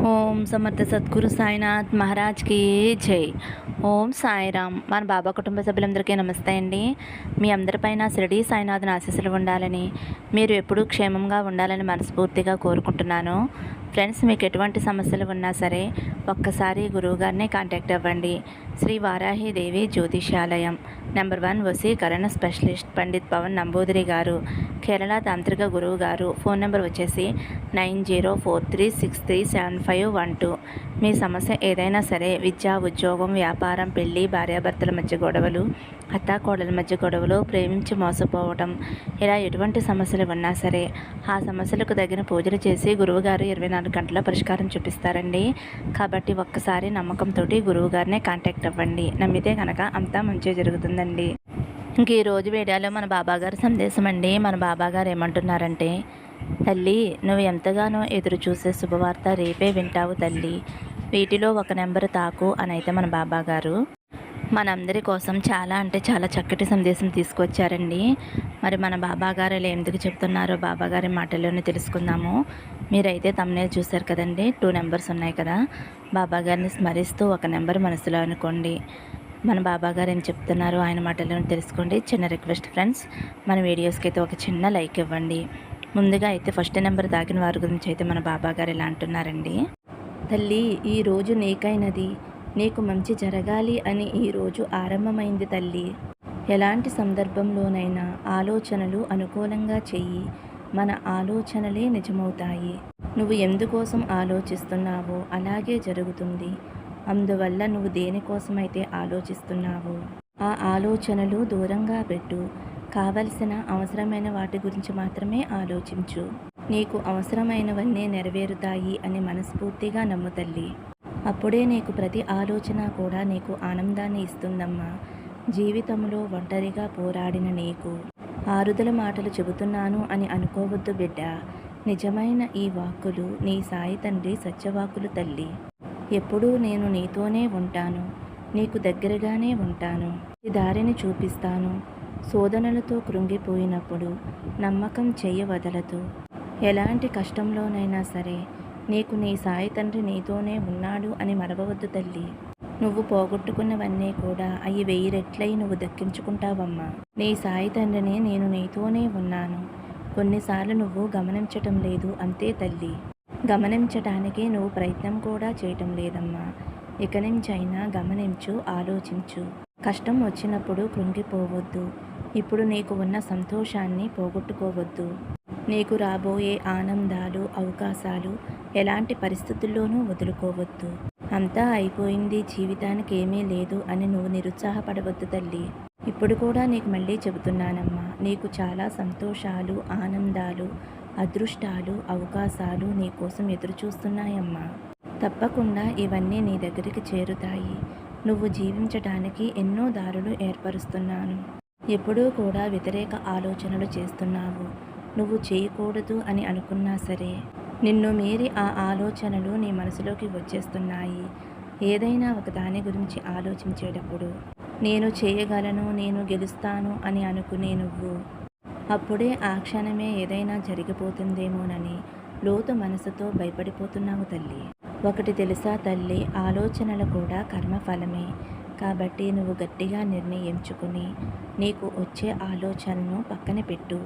ఓం సమర్థ సద్గురు సాయినాథ్ మహారాజ్కి జై. ఓం సాయిరామ్. మన బాబా కుటుంబ సభ్యులందరికీ నమస్తే అండి. మీ అందరిపైన శిరడీ సాయినాథ్ని ఆశీస్సులు ఉండాలని మీరు ఎప్పుడూ క్షేమంగా ఉండాలని మనస్ఫూర్తిగా కోరుకుంటున్నాను. ఫ్రెండ్స్ మీకు ఎటువంటి సమస్యలు ఉన్నా సరే ఒక్కసారి గురువుగారిని కాంటాక్ట్ అవ్వండి. శ్రీ వారాహిదేవి జ్యోతిషాలయం నెంబర్ వన్ వసీకరణ స్పెషలిస్ట్ పండిత్ పవన్ నంబూదిరి గారు. కేరళ తాంత్రిక గురువు గారు. ఫోన్ నెంబర్ వచ్చేసి nine zero four three six three seven five one two. మీ సమస్య ఏదైనా సరే విద్య ఉద్యోగం వ్యాపారం పెళ్ళి భార్యాభర్తల మధ్య గొడవలు అత్తాకోడల మధ్య గొడవలు ప్రేమించి మోసపోవటం ఇలా ఎటువంటి సమస్యలు ఉన్నా సరే ఆ సమస్యలకు తగిన పూజలు చేసి గురువుగారు ఇరవై నాలుగు గంటల పరిష్కారం చూపిస్తారండి. కాబట్టి ఒక్కసారి నమ్మకంతో గురువుగారినే కాంటాక్ట్ అవ్వండి. నమ్మితే కనుక అంతా మంచిగా జరుగుతుందండి. ఇంక ఈరోజు వీడియోలో మన బాబాగారి సందేశం అండి మన బాబాగారు ఏమంటున్నారంటే తల్లి నువ్వు ఎంతగానో ఎదురు చూసే శుభవార్త రేపే వింటావు తల్లి. వీటిలో ఒక నెంబర్ తాకు అని అయితే మన బాబాగారు. మనందరి కోసం చాలా అంటే చాలా చక్కటి సందేశం తీసుకొచ్చారండి. మరి మన బాబాగారు ఇలా ఎందుకు చెప్తున్నారో బాబాగారి మాటల్లోనే తెలుసుకుందాము. మీరైతే తమ్నే చూశారు కదండి టూ నెంబర్స్ ఉన్నాయి కదా. బాబాగారిని స్మరిస్తూ ఒక నెంబర్ మనసులో అనుకోండి. మన బాబాగారు ఏం చెప్తున్నారో ఆయన మాటలను తెలుసుకోండి. చిన్న రిక్వెస్ట్ ఫ్రెండ్స్ మన వీడియోస్కి అయితే ఒక చిన్న లైక్ ఇవ్వండి. ముందుగా అయితే ఫస్ట్ నెంబర్ దాగిన వారి గురించి అయితే మన బాబాగారు ఇలా అంటున్నారండి. తల్లి ఈ రోజు నీకైనది నీకు మంచి జరగాలి అని ఈరోజు ఆరంభమైంది తల్లి. ఎలాంటి సందర్భంలోనైనా ఆలోచనలు అనుకూలంగా చెయ్యి. మన ఆలోచనలే నిజమవుతాయి. నువ్వు ఎందుకోసం ఆలోచిస్తున్నావో అలాగే జరుగుతుంది. అందువల్ల నువ్వు దేనికోసమైతే ఆలోచిస్తున్నావో ఆ ఆలోచనలు దూరంగా పెట్టు. కావలసిన అవసరమైన వాటి గురించి మాత్రమే ఆలోచించు. నీకు అవసరమైనవన్నీ నెరవేరుతాయి అని మనస్ఫూర్తిగా నమ్ము తల్లి. అప్పుడే నీకు ప్రతి ఆలోచన కూడా నీకు ఆనందాన్ని ఇస్తుందమ్మా. జీవితంలో ఒంటరిగా పోరాడిన నీకు ఆరుదల మాటలు చెబుతున్నాను అని అనుకోవద్దు బిడ్డ. నిజమైన ఈ వాక్కులు నీ సాయి తండ్రి సత్యవాకులు తల్లి. ఎప్పుడూ నేను నీతోనే ఉంటాను. నీకు దగ్గరగానే ఉంటాను. ఈ దారిని చూపిస్తాను. శోధనలతో కృంగిపోయినప్పుడు నమ్మకం చెయ్య వదలదు ఎలాంటి కష్టంలోనైనా సరే నీకు నీ సాయి తండ్రి నీతోనే ఉన్నాడు అని మరవవద్దు తల్లి. నువ్వు పోగొట్టుకున్నవన్నీ కూడా అవి వెయ్యి రెట్లయి నువ్వు దక్కించుకుంటావమ్మా. నీ సాయి తండ్రిని నేను నీతోనే ఉన్నాను. కొన్నిసార్లు నువ్వు గమనించటం లేదు అంతే తల్లి. గమనించటానికి నువ్వు ప్రయత్నం కూడా చేయటం లేదమ్మా. ఇక నుంచైనా గమనించు ఆలోచించు. కష్టం వచ్చినప్పుడు కృంగిపోవద్దు. ఇప్పుడు నీకు ఉన్న సంతోషాన్ని పోగొట్టుకోవద్దు. నీకు రాబోయే ఆనందాలు అవకాశాలు ఎలాంటి పరిస్థితుల్లోనూ వదులుకోవద్దు. అంతా అయిపోయింది జీవితానికి ఏమీ లేదు అని నువ్వు నిరుత్సాహపడవద్దు తల్లి. ఇప్పుడు కూడా నీకు మళ్ళీ చెబుతున్నానమ్మా. నీకు చాలా సంతోషాలు ఆనందాలు అదృష్టాలు అవకాశాలు నీకోసం ఎదురుచూస్తున్నాయమ్మా. తప్పకుండా ఇవన్నీ నీ దగ్గరికి చేరుతాయి. నువ్వు జీవించటానికి ఎన్నో దారులు ఏర్పరుస్తున్నాను. ఎప్పుడూ కూడా వ్యతిరేక ఆలోచనలు చేస్తున్నావు. నువ్వు చేయకూడదు అని అనుకున్నా సరే. నిన్ను మీరి ఆ ఆలోచనలు నీ మనసులోకి వచ్చేస్తున్నాయి. ఏదైనా ఒక దాని గురించి ఆలోచించేటప్పుడు నేను చేయగలను నేను గెలుస్తాను అని అనుకునే నువ్వు. అప్పుడే ఆ క్షణమే ఏదైనా జరిగిపోతుందేమోనని లోతు మనసుతో భయపడిపోతున్నావు తల్లి. ఒకటి తెలుసా తల్లి ఆలోచనలు కూడా కర్మఫలమే. కాబట్టి నువ్వు గట్టిగా నిర్ణయించుకుని నీకు వచ్చే ఆలోచనను పక్కన పెట్టు.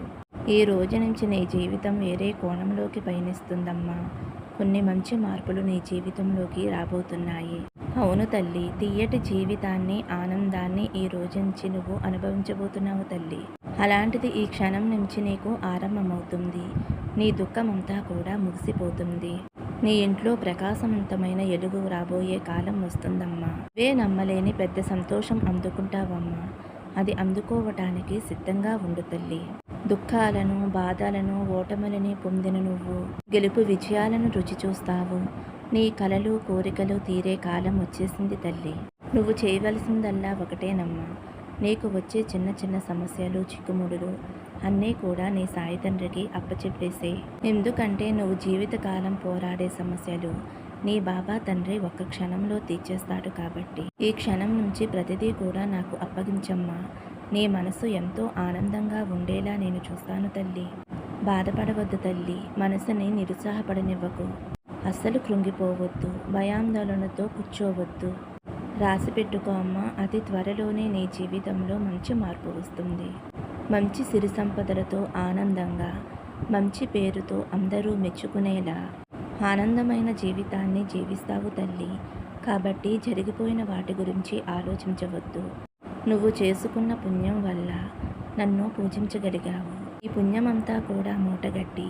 ఈ రోజు నుంచి నీ జీవితం వేరే కోణంలోకి పయనిస్తుందమ్మా. కొన్ని మంచి మార్పులు నీ జీవితంలోకి రాబోతున్నాయి. అవును తల్లి తీయటి జీవితాన్ని ఆనందాన్ని ఈ రోజు నుంచి నువ్వు అనుభవించబోతున్నావు తల్లి. అలాంటిది ఈ క్షణం నుంచి నీకు ఆరంభమవుతుంది. నీ దుఃఖమంతా కూడా ముగిసిపోతుంది. నీ ఇంట్లో ప్రకాశవంతమైన ఎలుగు రాబోయే కాలం వస్తుందమ్మా. వే నమ్మలేని పెద్ద సంతోషం అందుకుంటావమ్మా. అది అందుకోవటానికి సిద్ధంగా ఉండు తల్లి. దుఃఖాలను బాధలను ఓటములని పొందిన నువ్వు గెలుపు విజయాలను రుచి చూస్తావు. నీ కలలు కోరికలు తీరే కాలం వచ్చేసింది తల్లి. నువ్వు చేయవలసిందల్లా ఒకటేనమ్మా నీకు వచ్చే చిన్న చిన్న సమస్యలు చిక్కుముడులు అన్నీ కూడా నీ సాయి తండ్రికి అప్పచెప్పేసే. ఎందుకంటే నువ్వు జీవితకాలం పోరాడే సమస్యలు నీ బాబా తండ్రి ఒక్క క్షణంలో తీర్చేస్తాడు కాబట్టి. ఈ క్షణం నుంచి ప్రతిదీ కూడా నాకు అప్పగించమ్మా. నీ మనసు ఎంతో ఆనందంగా ఉండే చూస్తాను తల్లి. బాధపడవద్దు తల్లి. మనసుని నిరుత్సాహపడనివ్వకు. అస్సలు కృంగిపోవద్దు. భయాందోళనతో కూర్చోవద్దు. రాసి పెట్టుకో అమ్మ. అతి త్వరలోనే నీ జీవితంలో మంచి మార్పు వస్తుంది. మంచి సిరి సంపదలతో ఆనందంగా మంచి పేరుతో అందరూ మెచ్చుకునేలా ఆనందమైన జీవితాన్ని జీవిస్తావు తల్లి. కాబట్టి జరిగిపోయిన వాటి గురించి ఆలోచించవద్దు. నువ్వు చేసుకున్న పుణ్యం వల్ల నన్ను పూజించగలిగావు. ఈ పుణ్యమంతా కూడా మూటగట్టి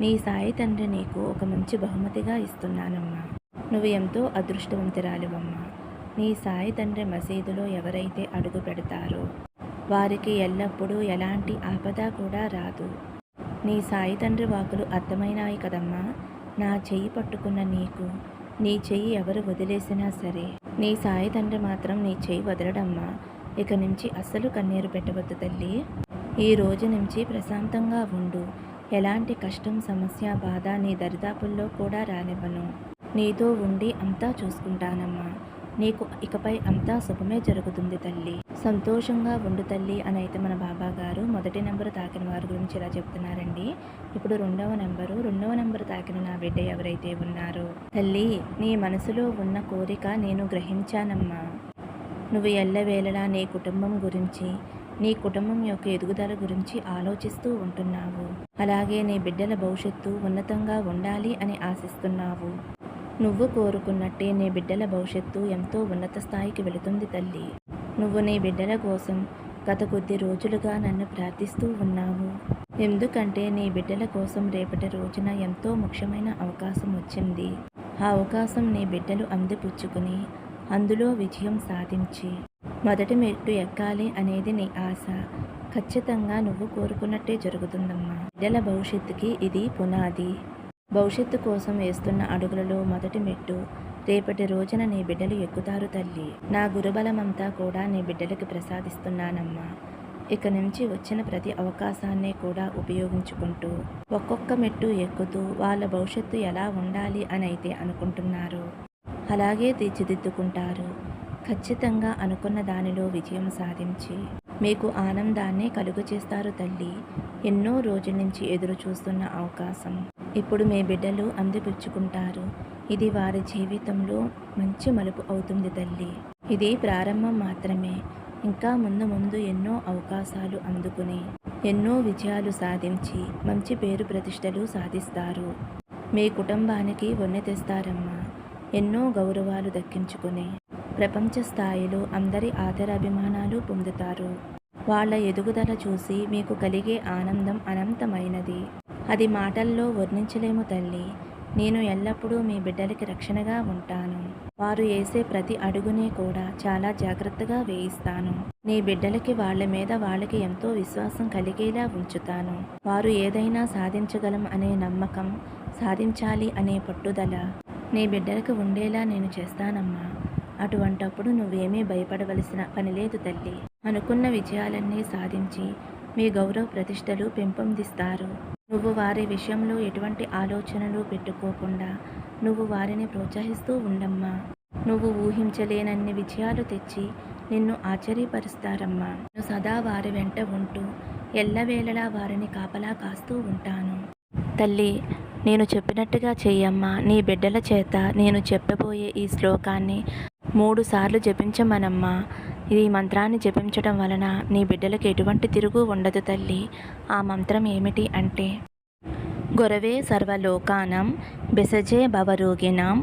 నీ సాయి తండ్రి నీకు ఒక మంచి బహుమతిగా ఇస్తున్నానమ్మా. నువ్వు ఎంతో అదృష్టవంతురాలివమ్మా. నీ సాయి తండ్రి మసీదులో ఎవరైతే అడుగు పెడతారో వారికి ఎల్లప్పుడూ ఎలాంటి ఆపద కూడా రాదు. నీ సాయి తండ్రి వాకులు అర్థమైనాయి కదమ్మా. నా చెయ్యి పట్టుకున్న నీకు నీ చెయ్యి ఎవరు వదిలేసినా సరే. నీ సాయి తండ్రి మాత్రం నీ చెయ్యి వదలడమ్మా. ఇక నుంచి అస్సలు కన్నీరు పెట్టవద్దు తల్లి. ఈ రోజు నుంచి ప్రశాంతంగా ఉండు. ఎలాంటి కష్టం సమస్య బాధ నీ దరిదాపుల్లో కూడా రానివ్వను. నీతో ఉండి అంతా చూసుకుంటానమ్మా. నీకు ఇకపై అంతా శుభమే జరుగుతుంది తల్లి. సంతోషంగా ఉండు తల్లి అని అయితే మన బాబా గారు మొదటి నెంబర్ తాకిన వారి గురించి ఇలా చెప్తున్నారండి. ఇప్పుడు రెండవ నెంబరు రెండవ నెంబర్ తాకిన నా బిడ్డ ఎవరైతే ఉన్నారో. తల్లి నీ మనసులో ఉన్న కోరిక నేను గ్రహించానమ్మా. నువ్వు ఎల్లవేళలా నీ కుటుంబం గురించి నీ కుటుంబం యొక్క ఎదుగుదల గురించి ఆలోచిస్తూ ఉంటున్నావు. అలాగే నీ బిడ్డల భవిష్యత్తు ఉన్నతంగా ఉండాలి అని ఆశిస్తున్నావు. నువ్వు కోరుకున్నట్టే నీ బిడ్డల భవిష్యత్తు ఎంతో ఉన్నత స్థాయికి వెళుతుంది తల్లి. నువ్వు నీ బిడ్డల కోసం గత కొద్ది రోజులుగా నన్ను ప్రార్థిస్తూ ఉన్నావు. ఎందుకంటే నీ బిడ్డల కోసం రేపటి రోజున ఎంతో ముఖ్యమైన అవకాశం వచ్చింది. ఆ అవకాశం నీ బిడ్డలు అందిపుచ్చుకుని అందులో విజయం సాధించి మొదటి మెట్టు ఎక్కాలి అనేది నీ ఆశ. ఖచ్చితంగా నువ్వు కోరుకున్నట్టే జరుగుతుందమ్మా. బిడ్డల భవిష్యత్తుకి ఇది పునాది. భవిష్యత్తు కోసం వేస్తున్న అడుగులలో మొదటి మెట్టు. రేపటి రోజున నీ బిడ్డలు ఎక్కుతారు తల్లి. నా గురుబలమంతా కూడా నీ బిడ్డలకి ప్రసాదిస్తున్నానమ్మా. ఇక నుంచి వచ్చిన ప్రతి అవకాశాన్ని కూడా ఉపయోగించుకుంటూ ఒక్కొక్క మెట్టు ఎక్కుతూ వాళ్ళ భవిష్యత్తు ఎలా ఉండాలి అని అయితే అనుకుంటున్నారు. అలాగే తీర్చిదిద్దుకుంటారు. ఖచ్చితంగా అనుకున్న దానిలో విజయం సాధించి మీకు ఆనందాన్ని కలుగు చేస్తారు తల్లి. ఎన్నో రోజుల నుంచి ఎదురు చూస్తున్న అవకాశం. ఇప్పుడు మీ బిడ్డలు అందిపుచ్చుకుంటారు. ఇది వారి జీవితంలో మంచి మలుపు అవుతుంది తల్లి. ఇది ప్రారంభం మాత్రమే. ఇంకా ముందు ముందు ఎన్నో అవకాశాలు అందుకుని ఎన్నో విజయాలు సాధించి మంచి పేరు ప్రతిష్టలు సాధిస్తారు. మీ కుటుంబానికి వన్నె తెస్తారమ్మా. ఎన్నో గౌరవాలు దక్కించుకుని. ప్రపంచ స్థాయిలో అందరి ఆదరాభిమానాలు పొందుతారు. వాళ్ళ ఎదుగుదల చూసి మీకు కలిగే ఆనందం అనంతమైనది. అది మాటల్లో వర్ణించలేము తల్లి. నేను ఎల్లప్పుడూ మీ బిడ్డలకి రక్షణగా ఉంటాను. వారు వేసే ప్రతి అడుగునే కూడా చాలా జాగ్రత్తగా వేయిస్తాను. నీ బిడ్డలకి వాళ్ళ మీద వాళ్ళకి ఎంతో విశ్వాసం కలిగేలా ఉంచుతాను. వారు ఏదైనా సాధించగలం అనే నమ్మకం సాధించాలి అనే పట్టుదల నీ బిడ్డలకు ఉండేలా నేను చేస్తానమ్మా. అటువంటప్పుడు నువ్వేమీ భయపడవలసిన పని లేదు తల్లి. అనుకున్న విజయాలన్నీ సాధించి మీ గౌరవ ప్రతిష్టలు పెంపొందిస్తారు. నువ్వు వారి విషయంలో ఎటువంటి ఆలోచనలు పెట్టుకోకుండా నువ్వు వారిని ప్రోత్సహిస్తూ ఉండమ్మా. నువ్వు ఊహించలేనన్ని విజయాలు తెచ్చి నిన్ను ఆశ్చర్యపరుస్తారమ్మా. నువ్వు సదా వారి వెంట ఉంటూ ఎల్లవేళలా వారిని కాపలా కాస్తూ ఉంటాను. తల్లి నేను చెప్పినట్టుగా చెయ్యమ్మా. నీ బిడ్డల చేత నేను చెప్పబోయే ఈ శ్లోకాన్ని మూడు సార్లు జపించమనమ్మా. ఈ మంత్రాన్ని జపించడం వలన నీ బిడ్డలకు ఎటువంటి తిరుగు ఉండదు తల్లి. ఆ మంత్రం ఏమిటి అంటే గొరవే సర్వలోకానం బెసజే భవరోగిణం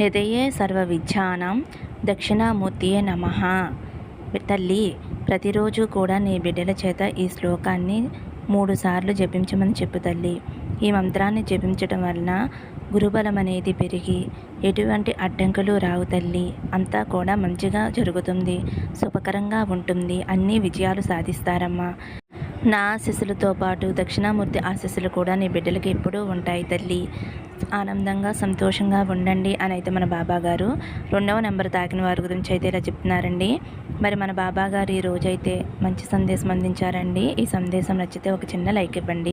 నిదయే సర్వ విద్యానం దక్షిణామూర్తియే నమ. తల్లి ప్రతిరోజు కూడా నీ బిడ్డల చేత ఈ శ్లోకాన్ని మూడు సార్లు జపించమని చెప్పు తల్లి. ఈ మంత్రాన్ని జపించడం వలన గురుబలం అనేది పెరిగి ఎటువంటి అడ్డంకులు రావు తల్లి. అంతా కూడా మంచిగా జరుగుతుంది. శుభకరంగా ఉంటుంది. అన్ని విజయాలు సాధిస్తారమ్మా. నా ఆశీస్సులతో పాటు దక్షిణామూర్తి ఆశీస్సులు కూడా నీ బిడ్డలకి ఎప్పుడూ ఉంటాయి తల్లి. ఆనందంగా సంతోషంగా ఉండండి అని అయితే మన బాబా గారు రెండవ నెంబర్ తాకిన వారి గురించి అయితే ఇలా చెప్తున్నారండి. మరి మన బాబా గారు ఈ రోజైతే మంచి సందేశం అందించారండి. ఈ సందేశం నచ్చితే ఒక చిన్న లైక్ ఇవ్వండి.